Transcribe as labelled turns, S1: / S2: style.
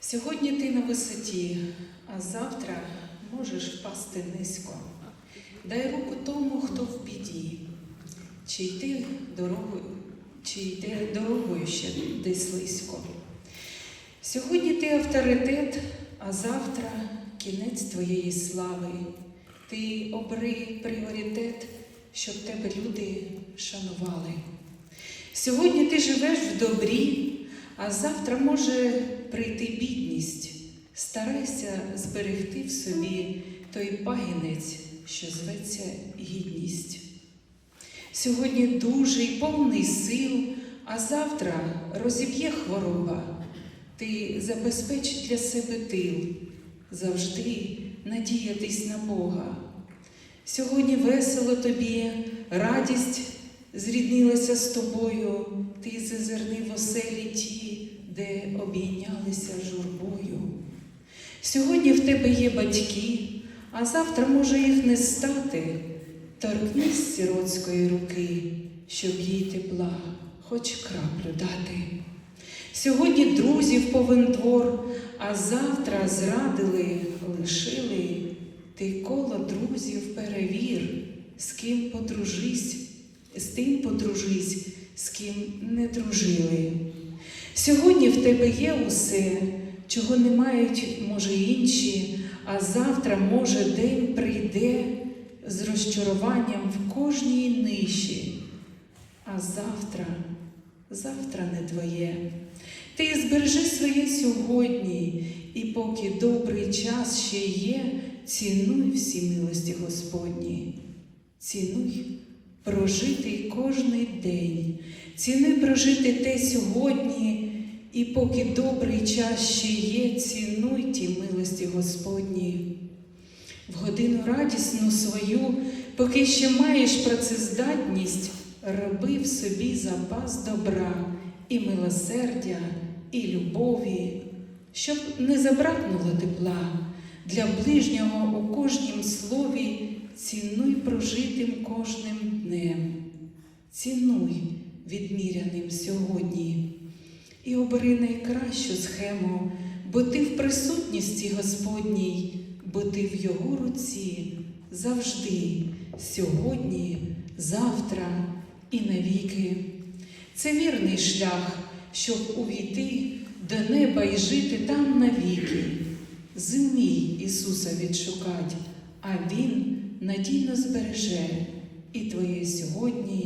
S1: Сьогодні ти на висоті, а завтра можеш впасти низько. Дай руку тому, хто в біді, чи йти дорогою, чи йде дорогою ще десь слизько. Сьогодні ти авторитет, а завтра кінець твоєї слави. Ти обери пріоритет, щоб тебе люди шанували. Сьогодні ти живеш в добрі, а завтра може прийти бідність. Старайся зберегти в собі той пагінець, що зветься гідність. Сьогодні дужий, повний сил, а завтра розіб'є хвороба. Ти забезпеч для себе тил, завжди надіятись на Бога. Сьогодні весело тобі, радість зріднилася з тобою, ти зазирни в оселі ті, де обійнялися журбою. Сьогодні в тебе є батьки, а завтра може їх не стати. Торкнись сиротської руки, щоб їй тепла, хоч краплю дати. Сьогодні друзів повен двор, а завтра зрадили, лишили. Ти коло друзів перевір, з ким подружись, з тим подружись, з ким не дружили. Сьогодні в тебе є усе, чого не мають, може, інші, а завтра, може, день прийде з розчаруванням в кожній ниші. А завтра, завтра не твоє. Ти збережи своє сьогодні, і поки добрий час ще є, цінуй всі милості Господні. Цінуй прожитий кожний день, цінуй прожити те сьогодні, і поки добрий час ще є, цінуй ті милості Господні. В годину радісну свою, поки ще маєш працездатність, роби в собі запас добра і милосердя, і любові, щоб не забракнуло тепла для ближнього у кожнім слові, цінуй прожитим кожним днем, цінуй відміряним сьогодні і обери найкращу схему, бо ти в присутності Господній, бо ти в Його руці завжди, сьогодні, завтра і навіки. Це вірний шлях, щоб увійти до неба і жити там навіки. Зумій Ісуса відшукать, а Він надійно збереже і твоє сьогодні,